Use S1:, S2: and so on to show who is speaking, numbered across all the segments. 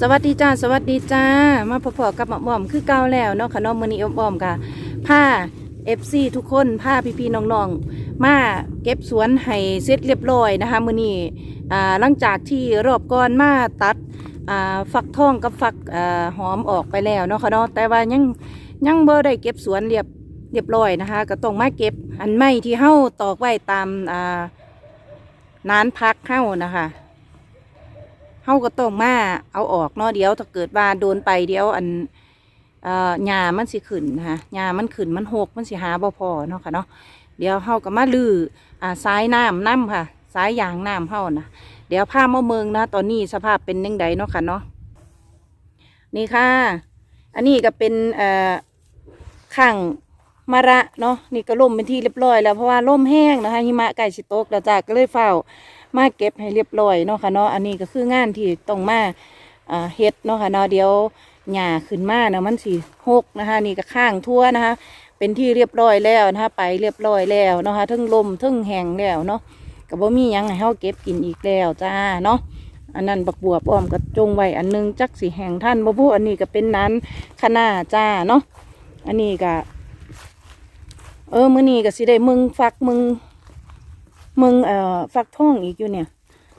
S1: สวัสดีจ้าสวัสดีจ้า มาพบๆกับหมอมอมคือเก่าแล้วเนาะค่ะน้องมือนี้อมอมค่ะผ้าเอฟซีทุกคนผ้าพี่ๆน้องๆ มาเก็บสวนให้เสร็จเรียบร้อยนะคะมือนี้อ่าหลังจากที่รอบก่อนมาตัดอ่าฝักทองกับฝักอ่าหอมออกไปแล้วเนาะค่ะเนาะแต่ว่ายังยังบ่ได้เก็บสวนเรียบเรียบร้อยนะคะ ก็ต้องมาเก็บอันใหม่ที่เฮาตอกไว้ตามอ่านานพักเฮานะคะ เฮาก็ต้องมาเอาออกเนาะเดี๋ยวถ้าเกิดว่าโดนไปเดี๋ยวอันเอ่อหญ้ามันสิขึ้นนะคะหญ้ามันขึ้นมันหกมันสิหาบ่พอเนาะค่ะเนาะเดี๋ยวเฮาก็มาลืออ่าสายน้ำน้ำค่ะ สายยางน้ำเฮานะเดี๋ยวพามาเมืองนะ ตอนนี้สภาพเป็นยังไงเนาะค่ะเนาะนี่ค่ะ อันนี้ก็เป็นเอ่อข้างมะระเนาะนี่ก็ล่มเป็นที่เรียบร้อยแล้วเพราะว่าล่มแห้งนะคะหิมะใกล้สิตกแล้วจ้าก็เลยเฝ้า มาเก็บให้เรียบร้อยเนาะค่ะเนาะอันนี้ก็คืองานที่ต้องมาเฮ็ดเนาะค่ะเนาะเดี๋ยวหญ้าขึ้นมาเนาะมันสิหกนะคะนี่ก็ข้างทั่วนะคะ เป็นที่เรียบร้อยแล้วนะคะไปเรียบร้อยแล้วเนาะค่ะทั้งลมทั้งแห้งแล้วเนาะก็บ่มียังให้เฮาเก็บกินอีกแล้วจ้าเนาะอันนั้นบักบัวป้อมก็จงไว้อันหนึงจักสิแหงท่านบ่พูอันนี้ก็เป็นนั้นคะน้าจ้าเนาะอันนี้ก็เออมื้อนี้ก็สิได้มึงฟักมึง มึงเอ่อฟักทองอีกอยู่เนี่ย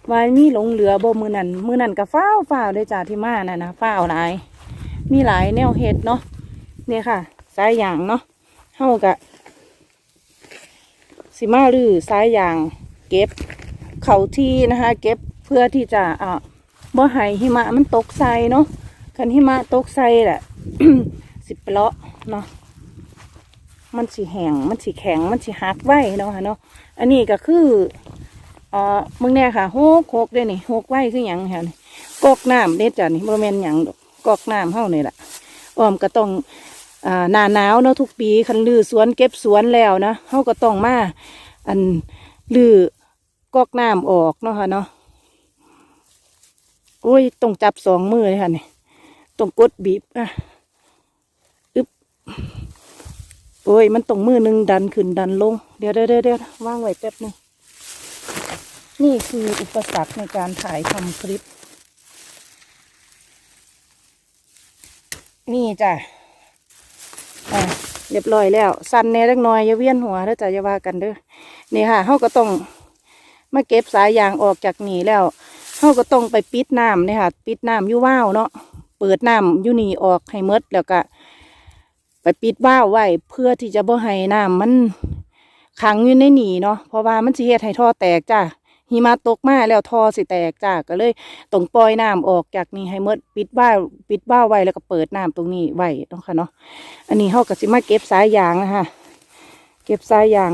S1: ว่ามีหลงเหลือบ่มือนั่นมือนั่นก็ฟ้าวฟ้าวเลยจ้าที่มาน่ะนะฟ้าวหลาย มีหลายแนวเห็ดเนาะเนี่ยค่ะ สายยางเนาะเฮากะสิมาลือสายยางเก็บเขาที่นะคะ เก็บเพื่อที่จะอ่าบ่ให้หิมะมันตกใส่เนาะคันหิมะตกใส่แหละสิเปลาะเนาะมันสิแหงมันสิแข็งมันสิหักไว้เนาะค่ะเนาะ อันนี้ก็คือเอ่อมึงแน่ค่ะโฮกโคกเด้นี่โฮกไว้คือหยังค่ะนี่กอกน้ำเด็ดจ้ะนี่บ่แม่นหยังดอกกอกน้ำเฮานี่แหละอ้อมก็ต้องอ่าหนาหนาวเนาะทุกปีคันลือสวนเก็บสวนแล้วนะเฮาก็ต้องมาอันลือกอกน้ำออกเนาะค่ะเนาะโอ้ยต้องจับสองมือเลยค่ะนี่ต้องกดบีบอะอึบ โอ้ยมันตรงมือหนึ่งดันขึ้นดันลง เดี๋ยวเดี๋ยวเดี๋ยวว่างไว้แป๊บนึงนี่คืออุปสรรคในการถ่ายทำคลิป นี่จ้ะอะเรียบร้อยแล้ว สั้นแน่เล็กน้อยอย่าเวียนหัวเด้อจ้ะอย่าว่ากันเด้อนี่ค่ะเขาก็ต้องมาเก็บสายยางออกจากนี่แล้วเขาก็ต้องไปปิดน้ำเนี่ยค่ะ ปิดน้ำยู่ว่าวเนาะเปิดน้ำยู่นี่ออกให้หมดแล้วก็ ไปปิดว่าวไว้เพื่อที่จะบ่ให้น้ำมันขังอยู่ในหนีเนาะเพราะว่ามันสิเฮ็ดให้ท่อแตกจ้าหิมะตกมาแล้วท่อสิแตกจ้าก็เลยต้องปล่อยน้ำออกจากนี่ให้หมดปิดว่าวปิดว่าวไว้แล้วก็เปิดน้ำตรงนี้ไว้เนาะค่ะเนาะอันนี้เฮาก็สิมาเก็บสายยางนะคะเก็บสายยาง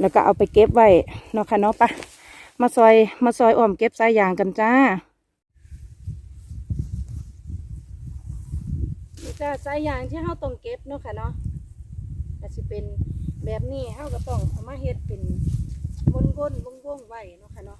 S1: แล้วก็เอาไปเก็บไว้เนาะค่ะเนาะปะมาซอยมาซอยอ้อมเก็บสายยางกันจ้า นี่จ้าสายยางที่เฮาต้องเก็บเนาะค่ะเนาะก็สิเป็นแบบนี้เฮาก็ต้องเอามาเฮ็ดเป็นวนวนวงวงๆไว้เนาะค่ะเนาะ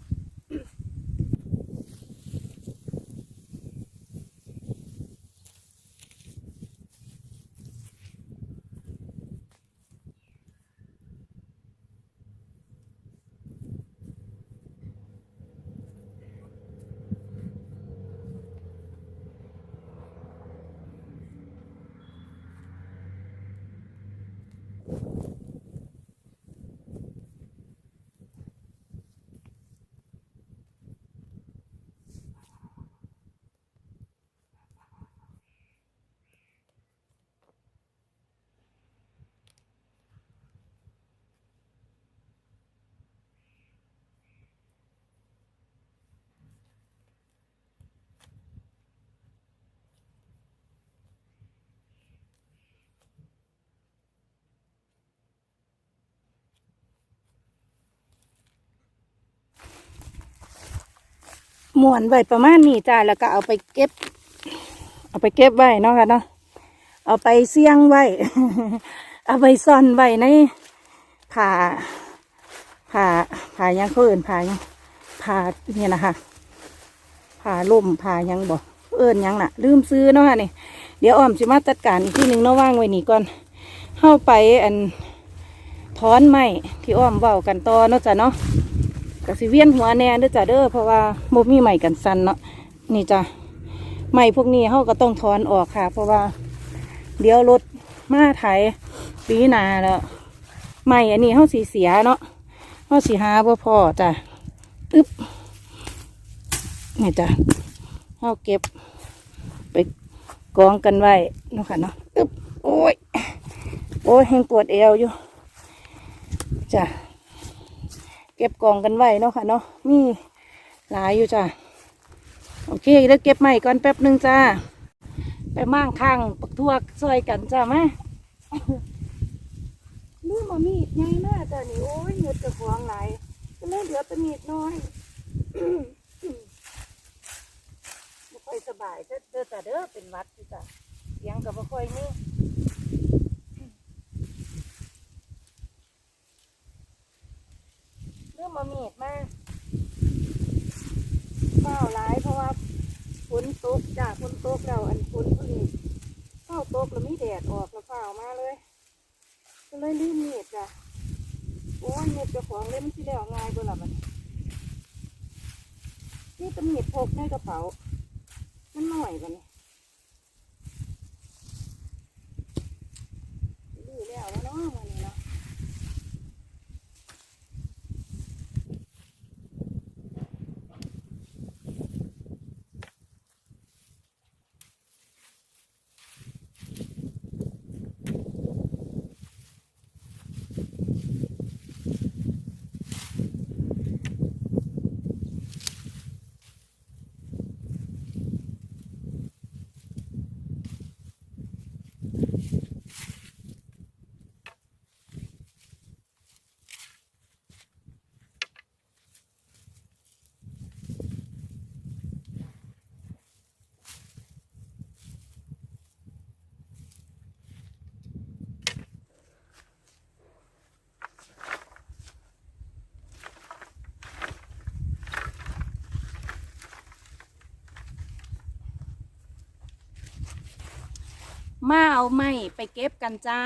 S1: ม้วนไว้ประมาณนี้จ้าแล้วก็เอาไปเก็บ เอาไปเก็บไว้เนาะค่ะเนาะเอาไปเสี่ยงไว้เอาไปซ่อนไว้ในผ่าผ่าผ่ายังเขาเอื่นผ่ายังผ่าเนี่ยนะคะผ่าล่มผ่ายังบอกเอื่นยังน่ะ ลืมซื้อเนาะค่ะนี่เดี๋ยวอ้อมสิมาจัดการอีกที่หนึ่งเนาะว่างไว้นี่ก่อนเข้าไปอันถอนไม้ที่อ้อมเว้ากันต่อเนาะจ้ะเนาะ ก็สิเวียนหัวแน่เด้อจ้ะเด้อเพราะว่าบ่มีใหม่กันสันเนาะนี่จ้ะไม้พวกนี้เขาก็ต้องถอนออกค่ะ เพราะว่าเดี๋ยวรถมาไถปีนาแล้วไม้อันนี้เขาสีเสียเนาะเขาสีหาบ่พอจ้ะอึ๊บนี่จ้ะเขาเก็บ ไปกองกันไว้นะค่ะเนาะอึ๊บโอ้ยโอ้ยแหงปวดเอวอยู่จ้ะ เก็บกองกันไว้เนาะค่ะเนาะมีหลายอยู่จ้ะโอเคเดี๋ยวเก็บใหม่ก่อนแป๊บหนึ่งจ้า ไปมั่งข้างปักทั่วซอยกันจ้าไหมลืมเอามีดไงน่าจ้ะนี่โอ้ยเงือดกระฟองไหลก็เลยเหลือแต่มีดน้อยไม่ค่อยสบายเด้อเด้อจ้ะเด้อเป็นวัดจ้ะเสียงกับบ่ค่อยมีเริ่มมามีดมาเฝ้าหลายเพราะว่าฝนตก จ้ะฝนตกแล้วอันฝนผลิตเฝ้าตกแล้วมีแดดออกแล้วเฝ้ามาเลยก็เลยลืมเม็ดจ้ะโอ้ยมีดเจ้าของเล่มที่แล้วง่ายกว่าละมันนี่เป็นมีดพกในกระเป๋ามันหน่อยกันดื้ มาเอาไม้ไปเก็บกันจ้า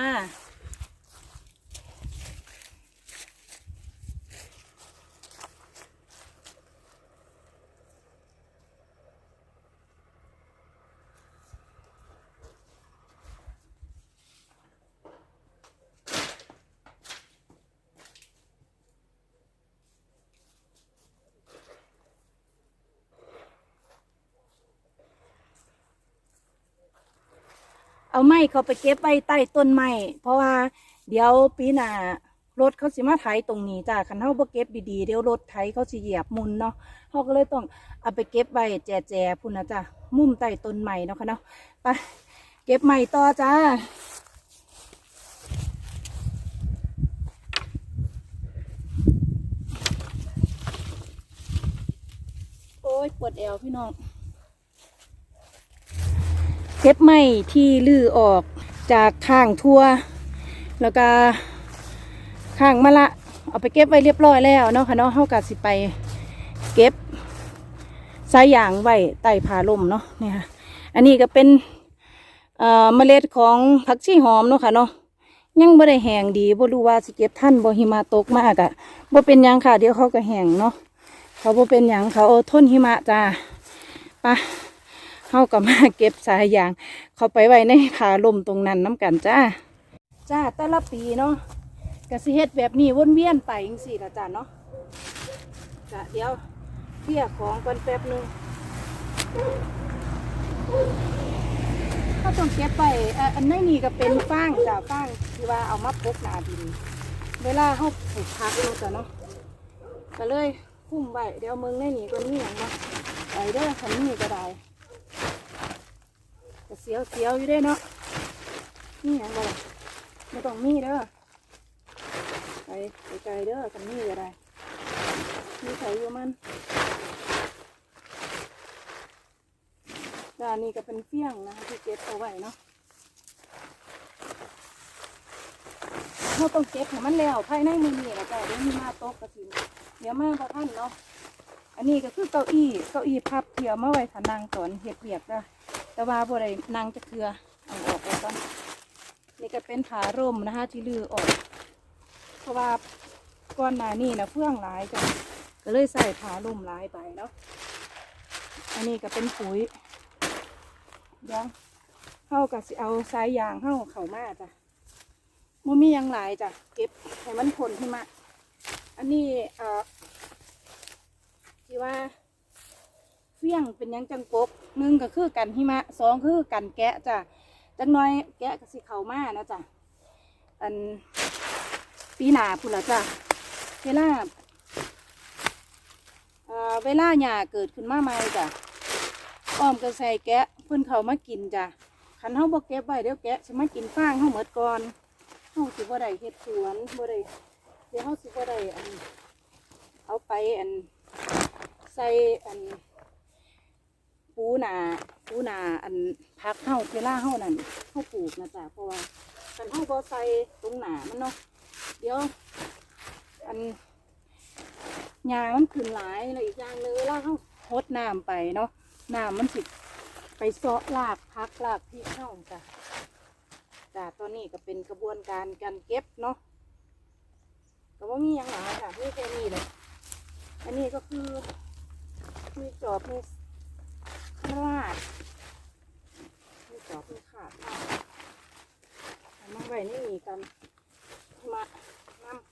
S1: เอาไม้เขาไปเก็บไว้ใต้ต้นไม้เพราะว่าเดี๋ยวปีหน้ารถเขาสิมาไถตรงนี้จ้ะคันเฮาบ่เก็บดีๆเดี๋ยวรถไถเขาสิเหยียบมุนเนาะเฮาก็เลยต้องเอาไปเก็บไว้แจๆพุ่นนะจ้ะมุมใต้ต้นไม้เนาะค่ะเนาะไปเก็บไม้ต่อจ้าโอ้ยปวดแอวพี่น้อง เก็บไม้ที่ลื้อออกจากข้างทั่ว แล้วก็ข้างมะละ เอาไปเก็บไว้เรียบร้อยแล้วเนาะค่ะเนาะเฮากะสิไปเก็บสายยางไว้ใต้ผาลมเนาะเนี่ยค่ะอันนี้ก็เป็นเอ่อเมล็ดของผักชีหอมเนาะค่ะเนาะยังบ่ได้แห้งดีบ่รู้ว่าสิเก็บท่านบ่หิมะตกมากอะบ่เป็นยังค่ะเดี๋ยวเขาก็แห้งเนาะเขาบ่เป็นยังเขาทนหิมะจ้าไป เข้ากับมาเก็บสายยาง เขาไปไว้ในผาลมตรงนั้นน้ำกันจ้า จ้าแต่ละปีเนาะกระสิเฮ็ดแบบนี้วนเวียนไปจังสี่ละจ้าเนาะจ้ะเดี๋ยวเคลียของกันแป๊บหนึงเขาต้องเก็บไปอ่ออันนี้นี่ก็เป็นฟางจ้ะฟางที่ว่าเอามาปกนาดิน เวลาเขาปลูกพักเนาจ้ะเนาะก็เลยคุ้มไว้เดี๋ยวมึงในนี่ก็นี่อย่างเนาะไปเด้อคันนี้ก็ได้ ก็เสียวเสียวอยู่ด้เนาะนี่หยังบ่ล่ะไม่ต้องมีเด้อไปไปไกลเด้อกันนี่ก็ได้มีไถอยู่มันด้านนี้ก็เป็นเฟี้ยงนะคะที่เก็บเอาไว้เนาะเราต้องเก็บให้มันแล้วภายในมือนี่แหละจ้ะเดี๋ยวมีมาโตกกระสินเดี๋ยวมาประท่านเนาะอันนี้ก็คือเก้าอี้เก้าอี้พับเทียมมาไว้ทานังตอนเห็ดเบียกจ้ะ แต่ว่าบ่ได้นางจะเคือเอาออกแล้วก็นี่ก็เป็นผาร่มนะคะที่ลือออก เพราะว่าก้อนหนานี่นะเฟื่องหลายจ้ะก็เลยใส่ผาร่มหลายไปเนาะอันนี้ก็เป็นปุ๋ยเดี๋ยวเฮาก็สิเอาสายยางเฮาเข้ามาจ้ะบ่มียังหลายจ้ะเก็บให้มันทนขึ้นมา อันนี้เอ่อที่ว่า ฟี้ยงเป็นยังจังกบหนึ่งก็คือกันหิมะสองคือกันแกะจ้ะจังน้อยแกะก็สิเข้ามานะจ้ะอันปีหนาพุ่นละจ้ะเวลาเวลาหญ้าเกิดขึ้นมาใหม่จ้ะอ้อมก็ใส่แกะเพิ่นเขามากินจ้ะคันเฮาบ่เก็บไว้เดี๋ยวแกะสิมากินฟางเฮาหมดก่อนเฮาสิบ่ได้เฮ็ดสวนบ่ได้เดี๋ยวเขาสิบ่ได้อันเอาไปอันใส่อัน ปูนาปูนาอันพักเฮาเวลาเฮานั่นเฮาปลูกนะจ๊ะเพราะว่าคันเฮาบ่ใส่ตรงหนามันเนาะเดี๋ยว อันหญ้ามันขึ้นหลายแล้วอีกอย่างหนึงเวลาเฮาหดน้ำไปเนาะน้ำมันสิไปเซาะรากพักรากที่เฮาจ้ะจ้ะตอนนี้ก็เป็นกระบวนการการเก็บเนาะก็ว่ามีอย่างหลายค่ะมีแค่นี้เลยอันนี้ก็คือมีจอบมี ราดมีจอบมีขาดเอามาไว้นี่มีกันมานำ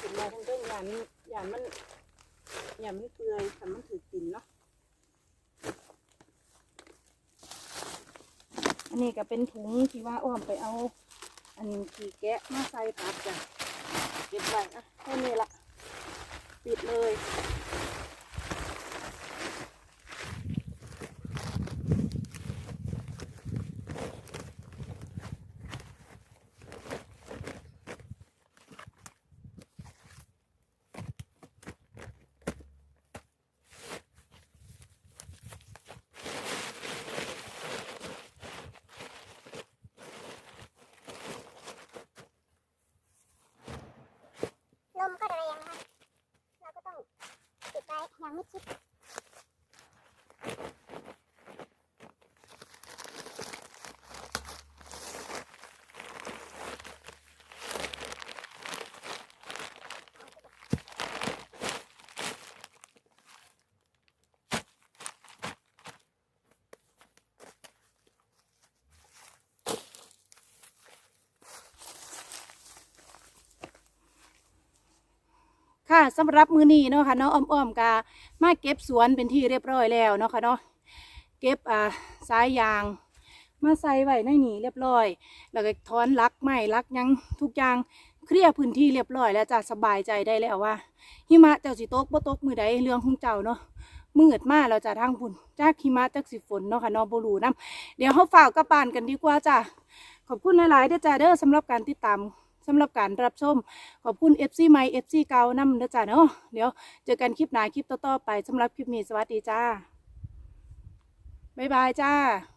S1: กินมาทั้งเรื่องยานยานมันยานมันเปื่อยทำมันถือกินเนาะอันนี้ก็เป็นถุงที่ว่าอ้อมไปเอา อันขี่แกะมาใส่ปักจ้ะเก็บไว้อะแค่นี้ละ ปิดเลย
S2: ลมก็แรงนะคะ เราก็ต้องปิดไว้อย่างมิดชิด
S1: ค่ะ สำหรับมือนี้เนาะค่ะเนาะอ้อมๆกามาเก็บสวนเป็นที่เรียบร้อยแล้วเนาะค่ะเนาะเก็บอ่าสายยาง มาใส่ไว้ในนี่เรียบร้อย แล้วก็ถอนลักไม้ลักยังทุกอย่างเคลียร์พื้นที่เรียบร้อยแล้วจะสบายใจได้แล้วว่าหิมะเจ้าสิตกบ่ตกมือใดเรื่องของเจ้าเนาะมืดมาแล้วจ้ะทางพุ่นจากหิมะจากสิฝนเนาะค่ะนาะบ่รู้นํเดี๋ยวเฮาฝากกลับบ้านกันดีกว่าจ้ะขอบคุณหลายๆเด้อจ้ะเด้อสำหรับการติดตาม สำหรับการรับชม ขอบคุณ FC ใหม่ FC เก่านำเด้อจ้ะเนาะเดี๋ยวเจอกันคลิปหน้าคลิปต่อๆไปสำหรับคลิปนี้สวัสดีจ้าบ๊ายบายจ้า